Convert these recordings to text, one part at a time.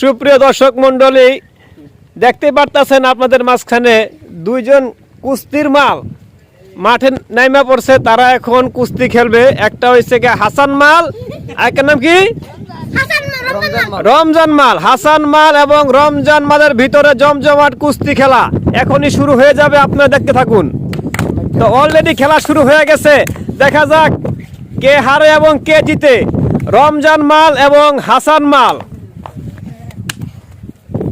সুপ্রিয় দর্শক মন্ডলী দেখতে পারতেছেন আপনাদের মাঝখানে দুইজন কুস্তির মাল। মাঠে নাইমা পড়ছে তারা এখন কুস্তি খেলবে। একটা হয়েছে কি হাসান মাল আরেকটার নাম কি? রমজান মাল। হাসান মাল এবং রমজান মালের ভিতরে জমজমাট কুস্তি খেলা। এখনই শুরু হয়ে যাবে আপনারা দেখতে থাকুন। তো অলরেডি খেলা শুরু হয়ে গেছে। দেখা যাক কে হারে এবং কে জিতে। রমজান মাল এবং হাসান মাল।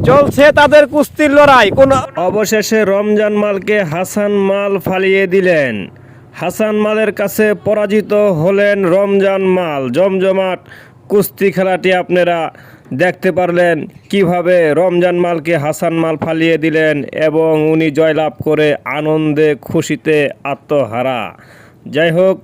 চলছে তাদের কুস্তির লড়াই। কোন অবশেষে রমজান মালকে হাসান মাল ফালিয়ে দিলেন। হাসান মালের কাছে পরাজিত হলেন রমজান মাল। জমজমাট কুস্তি খেলাটি আপনারা দেখতে পারলেন কীভাবে রমজান মালকে হাসান মাল ফালিয়ে দিলেন এবং উনি জয়লাভ করে আনন্দে খুশিতে আত্মহারা। যাই হোক,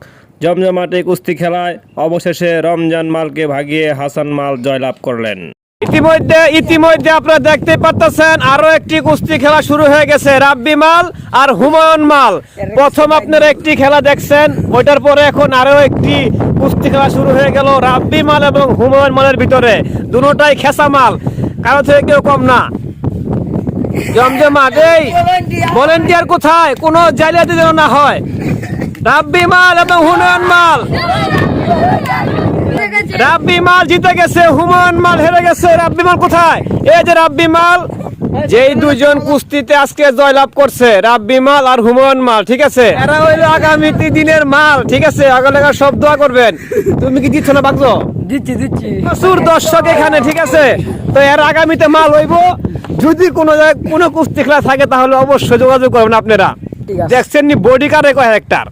জমজমাটে কুস্তি খেলায় অবশেষে রমজান মালকে ভাগিয়ে হাসান মাল জয়লাভ করলেন। ইতিমধ্যে ইতিমধ্যে আপনারা দেখতে পাচ্ছেন আরও একটি কুস্তি খেলা শুরু হয়ে গেছে। রাব্বি মাল আর হুমায়ুন মাল। প্রথম আপনারা একটি খেলা দেখছেন, ওইটার পরে এখন আরও একটি কুস্তি খেলা শুরু হয়ে গেল রাব্বি মাল এবং হুমায়ুন মালের ভিতরে। দুটোটাই খেসা মাল, কারও থেকে কেউ কম না। জমজমাট এই ভলেন্টিয়ার কোথায়? কোনো জালিয়াতি যেন না হয়। রাব্বি মাল এবং হুমায়ুন মাল। রাব্বি মাল জিতে গেছে হুমায়ুন মাল হেরে গেছে। রাব্বি মাল কোথায়? এই যে রাব্বি মাল যেই দুজন কুস্তিতে আজকে জয়লাভ করছে রাব্বি মাল আর হুমায়ুন মাল ঠিক আছে? এরা হইল আগামী দিনের মাল ঠিক আছে? আগালেগা সব দোয়া করবেন। তুমি কি দিচ্ছ না বাগজ দিচ্ছি দিচ্ছি। প্রচুর দর্শক এখানে ঠিক আছে? তো এর আগামীতে মাল হইব। যদি কোনো জায়গায় কোনো কুস্তি খেলা থাকে তাহলে অবশ্যই যোগাযোগ করবেন আপনারা। দেখছেন নি বডি কারে কয় হেক্টার